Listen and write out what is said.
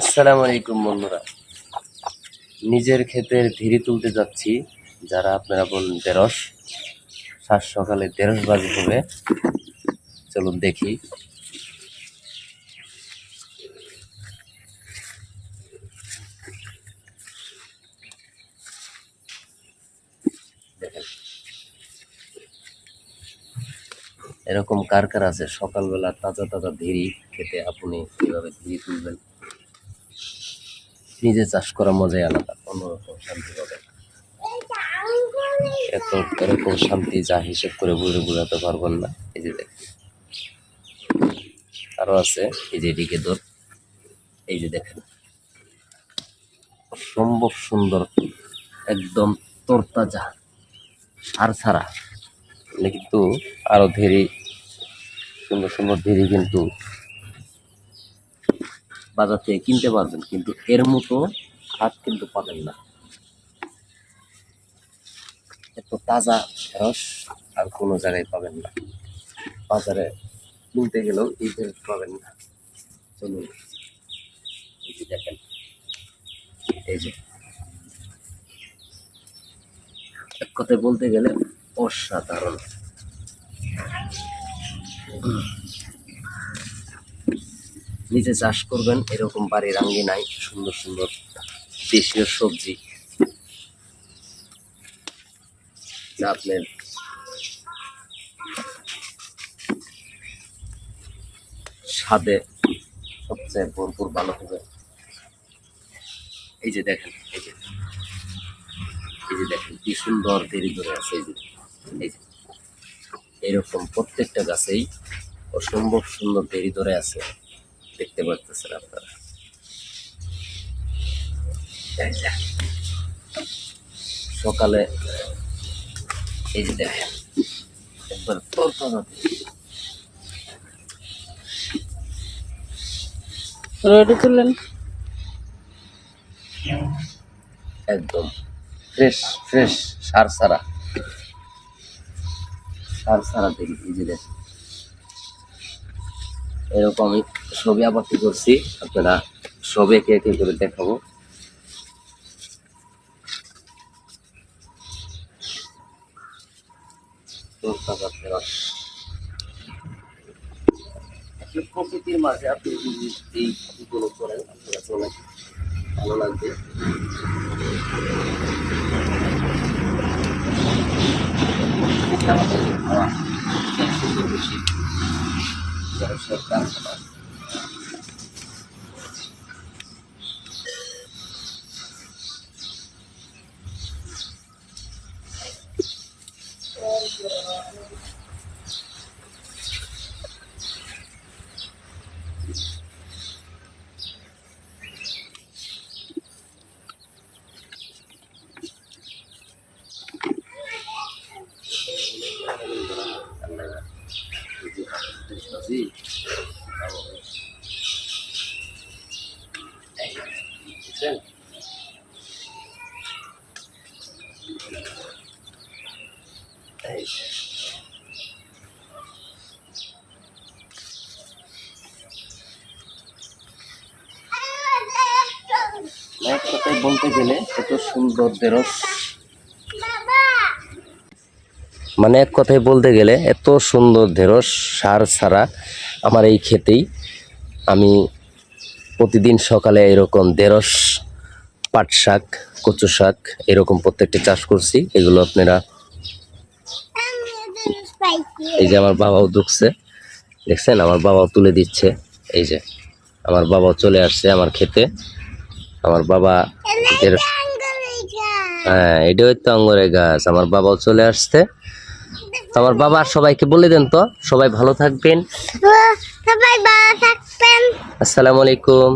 আসসালামু আলাইকুম বন্ধুরা। নিজের ক্ষেতের ধীরে তুলতে যাচ্ছি, যারা আপনারা বলুন দেরস সাত সকালে দেরস বাজি হবে। চলুন দেখি। এরকম কার কার আছে, সকালবেলা তাজা তাজা ধীরি খেতে আপনি কীভাবে ধীরি তুলবেন? নিজে চাষ করা মজাই আলাদা। অন্যরকম শান্তি পাবেন এত এরকম শান্তি যা হিসেব করে বুঝে বোঝাতে পারবেন না। এই যে দেখেন। আরও আছে। এই যে এদিকে দোর। এই যে দেখেন। অসম্ভব সুন্দর একদম তরতাজা। সার ছাড়া। মানে কিন্তু আরও ধীরে সুন্দর সুন্দর ধীরে কিন্তু বাজার থেকে কিনতে পারবেন, কিন্তু এর মতো হাত কিন্তু পাবেন না। এত তাজা রস আর কোনো জায়গায় পাবেন না। বাজারে কিনতে গেলেও এই ঢেঁড়স পাবেন না। চলুন, এই যে দেখেন, এই যে। এক কথায় বলতে গেলে অসাধারণ। নিজে চাষ করবেন, এরকম বাড়ির নাই, সুন্দর সুন্দর দেশীয় সবজি। যা আপনার স্বাদে সবচেয়ে ভরপুর ভালো হবে। এই যে দেখেন, এই যে। এই যে দেখেন, কি সুন্দর দেরি ধরে আছে, এই যে। এই যে। এরকম প্রত্যেকটা গাছেই অসম্ভব সুন্দর দেরি ধরে আছে। দেখতে পারতেছেন আপনারা। সকালে এই যে দেখেন একবার রোডে একদম। ফ্রেশ ফ্রেশ সার সারা সার সারা দেখি এই যে দেখেন। এরকম আমি ছবি আবাদি করছি, আপনারা সবে একে একে করে দেখাবো। প্রকৃতির মাঝে আপনি এই গুলো করেন, আপনার কাছে অনেক ভালো লাগবে। আমাদের చేస్తాను Brasil. বুঝছেন এক কথায় বলতে গেলে এত সুন্দর মানে এক কথায় বলতে গেলে এত সুন্দর ঢেঁড়স সার ছাড়া আমার এই ক্ষেতেই আমি প্রতিদিন সকালে এরকম ঢেঁড়স পাট শাক, কচু শাক, এরকম প্রত্যেকটি চাষ করছি। এগুলো আপনারা এই যে আমার বাবাও ঢুকছে দেখছেন? আমার বাবাও তুলে দিচ্ছে। এই যে, আমার বাবাও চলে আসছে আমার খেতে। আমার বাবা হ্যাঁ এটাই তো আঙ্গুরের গাছ। আমার বাবাও চলে আসছে। আমার বাবা সবাইকে বলে দেন তো। সবাই ভালো থাকবেন। সবাই ভালো থাকবেন। আসসালামু আলাইকুম।